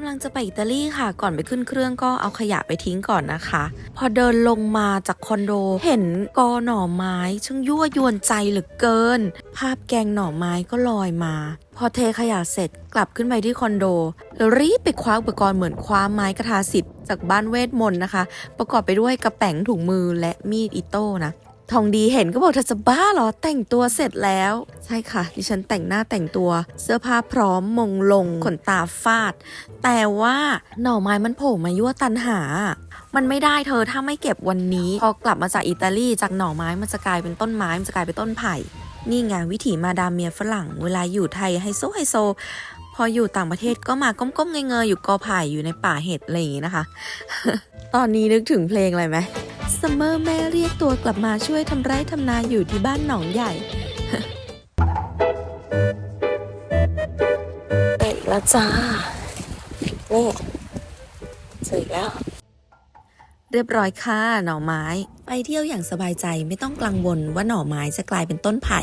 กำลังจะไปอิตาลีค่ะ ก่อนไปขึ้นเครื่องก็เอาขยะไปทิ้งก่อนนะคะ พอเดินลงมาจากคอนโด เห็นกอหน่อไม้ช่างยั่วยวนใจเหลือเกิน ภาพแกงหน่อไม้ก็ลอยมา พอเทขยะเสร็จกลับขึ้นไปที่คอนโดแล้วรีบไปคว้าอุปกรณ์เหมือนคว้าไม้กระทาสิทธิ์จากบ้านเวทมนต์นะคะ ประกอบไปด้วยกระแป๋งถุงมือและมีดอิโต้นะ ทองดีเห็นก็บอกเธอจะบ้าเหรอแต่งตัวเสร็จแล้ว ใช่ค่ะ ดิฉันแต่งหน้าแต่งตัวเสื้อผ้าพร้อมมงลงขนตาฟาด แต่ว่าหน่อไม้มันโผล่มายั่วตันหา มันไม่ได้เธอถ้าไม่เก็บวันนี้พอกลับมาจากอิตาลีจากหน่อไม้มันจะกลายเป็นต้นไม้มันจะกลายเป็นต้นไผ่นี่ไงวิถีมาดามเมียฝรั่ง เวลาอยู่ไทยไฮโซไฮโซ พออยู่ต่างประเทศก็มาก้มๆเงยๆอยู่กอไผ่อยู่ในป่าเห็ดอะไรอย่างงี้นะคะ ตอนนี้นึกถึงเพลงอะไรไหม ซัมเมอร์แม่เรียกตัวกลับมาช่วยทำไร่ทำนาอยู่ที่บ้านหนองใหญ่เอีกแล้วจ้า นี่เจออีกแล้ว เรียบร้อยค่ะหน่อไม้ ไปเที่ยวอย่างสบายใจไม่ต้องกังวลว่าหน่อไม้จะกลายเป็นต้นไผ่